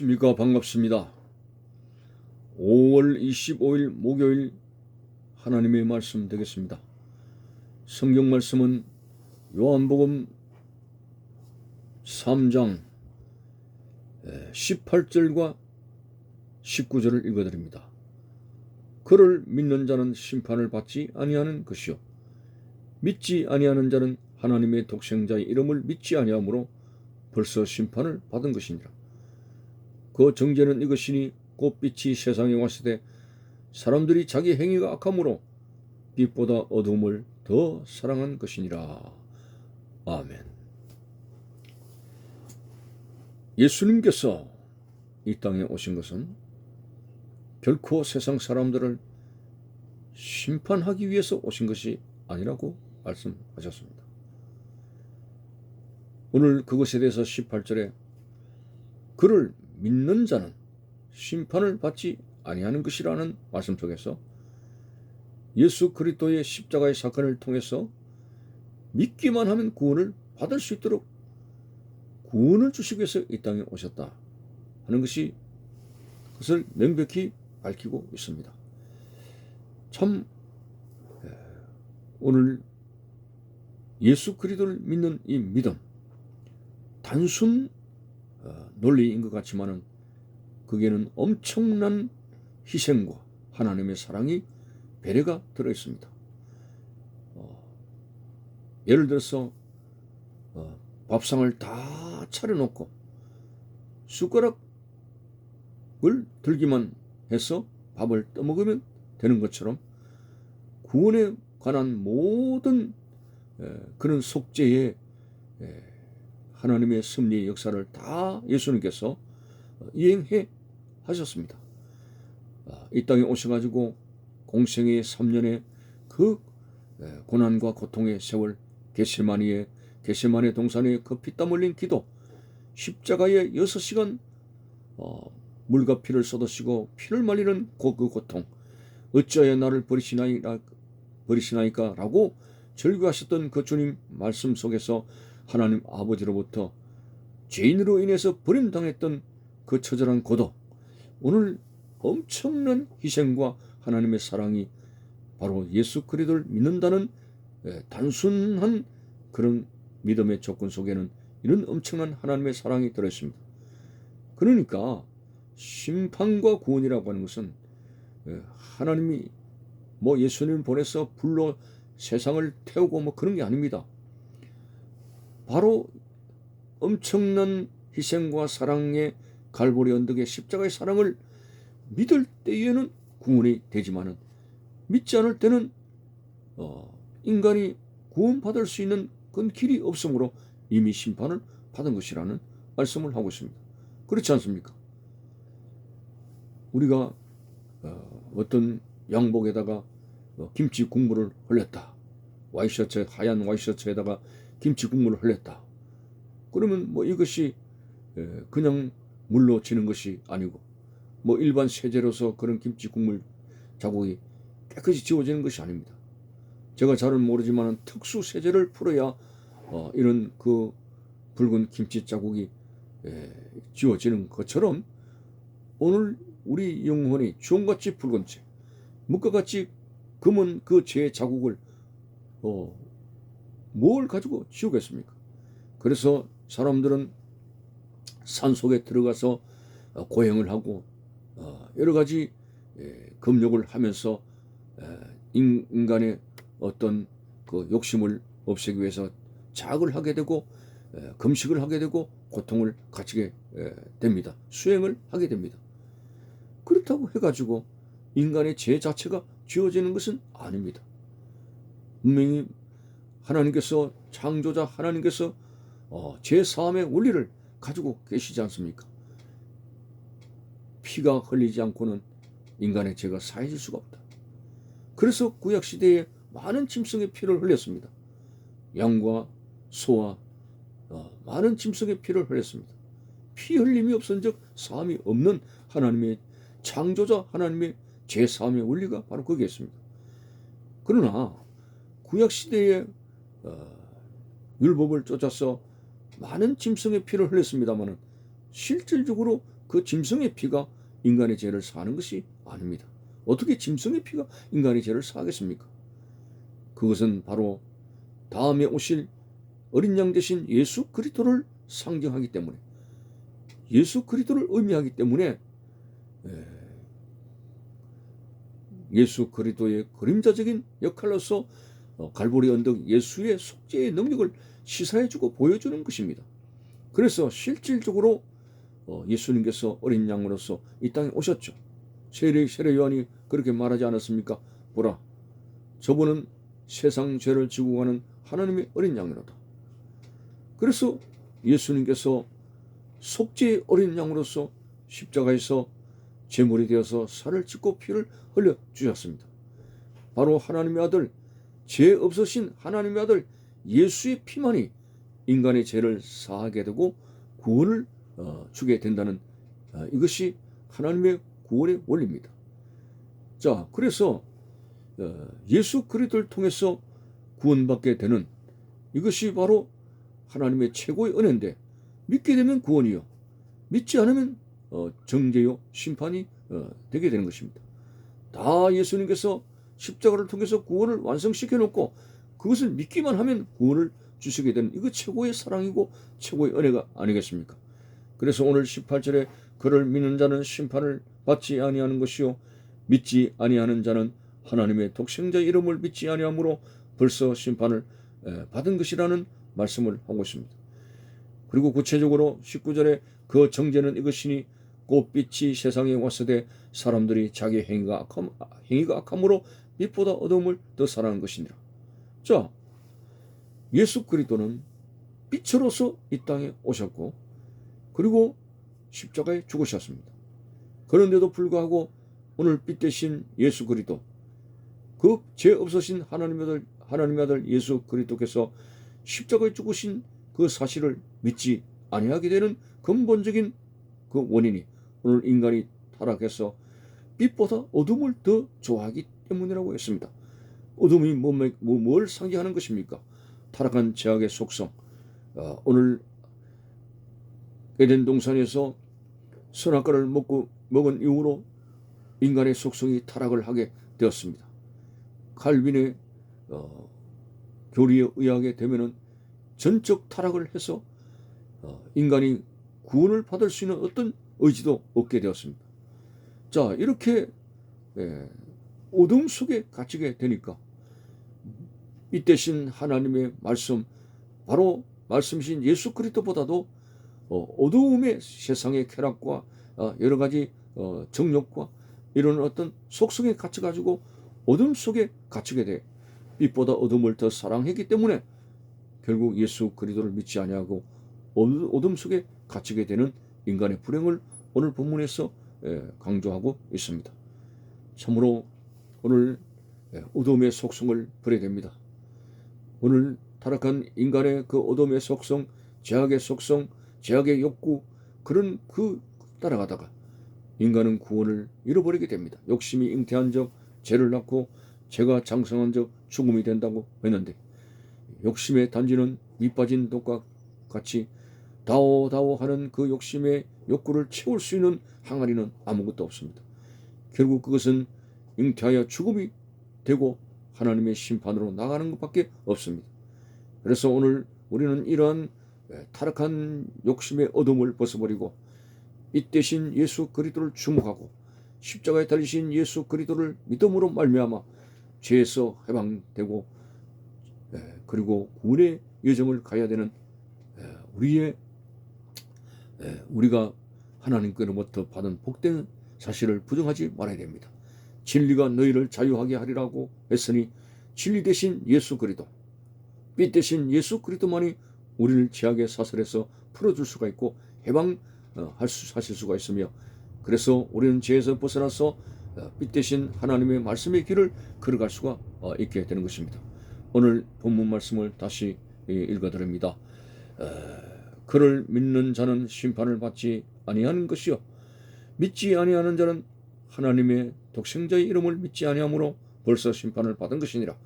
안녕하십니까 반갑습니다. 5월 25일 목요일 하나님의 말씀 되겠습니다. 성경 말씀은 요한복음 3장 18절과 19절을 읽어드립니다. 그를 믿는 자는 심판을 받지 아니하는 것이요 믿지 아니하는 자는 하나님의 독생자의 이름을 믿지 아니하므로 벌써 심판을 받은 것이니라. 그 정죄는 이것이니 곧 빛이 세상에 때 사람들이 자기 행위가 악함으로 빛보다 어둠을 더 사랑한 것이니라. 아멘. 예수님께서 이 땅에 오신 것은 결코 세상 사람들을 심판하기 위해서 오신 것이 아니라고 말씀하셨습니다. 오늘 그것에 대해서 18절에 그를 믿는 자는 심판을 받지 아니하는 것이라는 말씀 속에서 예수 그리스도의 십자가의 사건을 통해서 믿기만 하면 구원을 받을 수 있도록 구원을 주시기 위해서 이 땅에 오셨다 하는 것이 그것을 명백히 밝히고 있습니다. 참 오늘 예수 그리스도를 믿는 이 믿음 단순 어, 논리인 것 같지만은 그게는 엄청난 희생과 하나님의 사랑이 배려가 들어 있습니다. 어, 예를 들어서 어, 밥상을 다 차려놓고 숟가락을 들기만 해서 밥을 떠먹으면 되는 것처럼 구원에 관한 모든 에, 그런 속죄의 에, 하나님의 섭리의 역사를 다 예수님께서 이행해 하셨습니다. 아, 이 땅에 오셔가지고 공생의 3년의 그 고난과 고통의 세월 게세마니의 게세마니 동산의 그 피땀 흘린 기도 십자가의 6시간 어, 물과 피를 쏟으시고 피를 말리는 그, 그 고통 어찌하여 나를 버리시나이까 버리시나이까라고 절규하셨던 그 주님 말씀 속에서 하나님 아버지로부터 죄인으로 인해서 버림당했던 그 처절한 고독, 오늘 엄청난 희생과 하나님의 사랑이 바로 예수 그리스도를 믿는다는 단순한 그런 믿음의 조건 속에는 이런 엄청난 하나님의 사랑이 들어 있습니다. 그러니까 심판과 구원이라고 하는 것은 하나님이 뭐 예수님을 보내서 불로 세상을 태우고 뭐 그런 게 아닙니다. 바로 엄청난 희생과 사랑의 갈보리 언덕의 십자가의 사랑을 믿을 때에는 구원이 되지만은 믿지 않을 때는 어, 인간이 구원받을 수 있는 그런 길이 없으므로 이미 심판을 받은 것이라는 말씀을 하고 있습니다. 그렇지 않습니까? 우리가 어, 어떤 양복에다가 어, 김치 국물을 흘렸다. 와이셔츠 하얀 와이셔츠에다가 김치 국물을 흘렸다. 그러면 뭐 이것이 그냥 물로 지는 것이 아니고 뭐 일반 세제로서 그런 김치 국물 자국이 깨끗이 지워지는 것이 아닙니다. 제가 잘은 모르지만 특수 세제를 풀어야 어, 이런 그 붉은 김치 자국이 에, 지워지는 것처럼 오늘 우리 영혼이 주홍같이 붉은 채, 묵과같이 검은 그 죄 자국을 어, 뭘 가지고 지우겠습니까? 그래서 사람들은 산 속에 들어가서 어, 고행을 하고 어, 여러 가지 금욕을 하면서 인간의 어떤 그 욕심을 없애기 위해서 자학을 하게 되고 금식을 하게 되고 고통을 갖게 됩니다. 수행을 하게 됩니다. 그렇다고 해가지고 인간의 죄 자체가 지워지는 것은 아닙니다. 분명히 하나님께서 창조자 하나님께서 어, 제 사함의 원리를 가지고 계시지 않습니까? 피가 흘리지 않고는 인간의 죄가 사해질 수가 없다. 그래서 구약 시대에 많은 짐승의 피를 흘렸습니다. 양과 소와 어, 많은 짐승의 피를 흘렸습니다. 피 흘림이 없은즉 사함이 없는 하나님의 창조자 하나님의 제 사함의 원리가 바로 거기에 있습니다. 그러나 구약 시대에 어, 율법을 쫓아서 많은 짐승의 피를 흘렸습니다마는 실질적으로 그 짐승의 피가 인간의 죄를 사는 것이 아닙니다. 어떻게 짐승의 피가 인간의 죄를 사하겠습니까? 그것은 바로 다음에 오실 어린 양 대신 예수 그리스도를 상징하기 때문에 예수 그리스도를 의미하기 때문에 에, 예수 그리스도의 그림자적인 역할로서 어, 갈보리 언덕 예수의 속죄의 능력을 시사해주고 보여주는 것입니다. 그래서 실질적으로 어, 예수님께서 어린 양으로서 이 땅에 오셨죠. 세례 세례 요한이 그렇게 말하지 않았습니까? 보라, 저분은 세상 죄를 지고 가는 하나님의 어린 양이로다. 그래서 예수님께서 속죄의 어린 양으로서 십자가에서 제물이 되어서 살을 찢고 피를 흘려 주셨습니다. 바로 하나님의 아들, 죄 없으신 하나님의 아들 예수의 피만이 인간의 죄를 사하게 되고 구원을 어, 주게 된다는 어, 이것이 하나님의 구원의 원리입니다. 자, 그래서 어, 예수 그리스도를 통해서 구원받게 되는 이것이 바로 하나님의 최고의 은혜인데 믿게 되면 구원이요 믿지 않으면 어, 정죄요 심판이 어, 되게 되는 것입니다. 다 예수님께서 십자가를 통해서 구원을 완성시켜 놓고 그것을 믿기만 하면 구원을 주시게 되는 이거 최고의 사랑이고 최고의 은혜가 아니겠습니까? 그래서 오늘 18절에 그를 믿는 자는 심판을 받지 아니하는 것이요 믿지 아니하는 자는 하나님의 독생자 이름을 믿지 아니하므로 벌써 심판을 받은 것이라는 말씀을 하고 있습니다. 그리고 구체적으로 19절에 그 정죄는 이것이니 꽃빛이 세상에 왔으되 사람들이 자기 행위가 악함, 행위가 악함으로 빛보다 어둠을 더 사랑한 것이니라. 자, 예수 그리스도는 빛으로서 이 땅에 오셨고 그리고 십자가에 죽으셨습니다. 그런데도 불구하고 오늘 빛 대신 예수 그리스도 그 죄 없으신 하나님의 아들 하나님의 아들 예수 그리스도께서 십자가에 죽으신 그 사실을 믿지 아니하게 되는 근본적인 그 원인이 오늘 인간이 타락해서 빛보다 어둠을 더 좋아하기 때문이라고 했습니다. 어둠이 뭐, 뭐, 뭘 상징하는 것입니까? 타락한 죄악의 속성. 어, 오늘 에덴 동산에서 선악과를 먹고 먹은 이후로 인간의 속성이 타락을 하게 되었습니다. 칼빈의 어, 교리에 의하게 되면은 전적 타락을 해서 어, 인간이 구원을 받을 수 있는 어떤 의지도 없게 되었습니다. 자 이렇게 예, 어둠 속에 갇히게 되니까 이 대신 하나님의 말씀 바로 말씀이신 예수 그리스도보다도 어, 어두움의 세상의 쾌락과 어, 여러 가지 어, 정욕과 이런 어떤 속성에 갇혀 가지고 어둠 속에 갇히게 돼 빛보다 어둠을 더 사랑했기 때문에 결국 예수 그리스도를 믿지 아니하고 어둠 속에 갇히게 되는 인간의 불행을 오늘 본문에서 예, 강조하고 있습니다. 참으로 오늘 예, 어둠의 속성을 버려야 됩니다. 오늘 타락한 인간의 그 어둠의 속성, 죄악의 속성, 죄악의 욕구 그런 그 따라가다가 인간은 구원을 잃어버리게 됩니다. 욕심이 잉태한 적 죄를 낳고 죄가 장성한 적 죽음이 된다고 했는데 욕심의 단지는 밑빠진 독과 같이 다오다오 하는 그 욕심의 욕구를 채울 수 있는 항아리는 아무것도 없습니다. 결국 그것은 잉태하여 죽음이 되고 하나님의 심판으로 나가는 것밖에 없습니다. 그래서 오늘 우리는 이러한 타락한 욕심의 어둠을 벗어버리고 이 대신 예수 그리스도를 주목하고 십자가에 달리신 예수 그리스도를 믿음으로 말미암아 죄에서 해방되고 그리고 구원의 여정을 가야 되는 우리의 우리가 하나님께로부터 받은 복된 사실을 부정하지 말아야 됩니다. 진리가 너희를 자유하게 하리라고 했으니 진리 대신 예수 그리스도, 빛 대신 예수 그리스도만이 우리를 죄악의 사슬에서 풀어줄 수가 있고 해방할 어, 수 하실 수가 있으며 그래서 우리는 죄에서 벗어나서 어, 빛 대신 하나님의 말씀의 길을 걸어갈 수가 어, 있게 되는 것입니다. 오늘 본문 말씀을 다시 읽어드립니다. 그를 믿는 자는 심판을 받지 아니하는 것이요 믿지 아니하는 자는 하나님의 독생자의 이름을 믿지 아니하므로 벌써 심판을 받은 것이니라.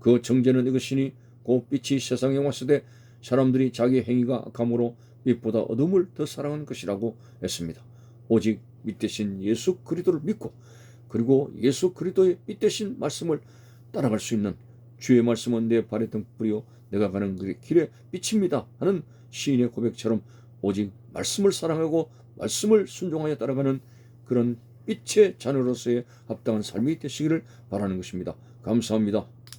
그 정죄는 이것이니 곧 빛이 세상에 왔을 때 사람들이 자기 행위가 악함으로 빛보다 어둠을 더 사랑하는 것이라고 했습니다. 오직 믿되신 예수 그리스도를 믿고 그리고 예수 그리스도의 믿되신 말씀을 따라갈 수 있는 주의 말씀은 내 발의 등불이요 내가 가는 그 길에 빛입니다 하는 시인의 고백처럼 오직 말씀을 사랑하고 말씀을 순종하여 따라가는 그런 빛의 자녀로서의 합당한 삶이 되시기를 바라는 것입니다. 감사합니다.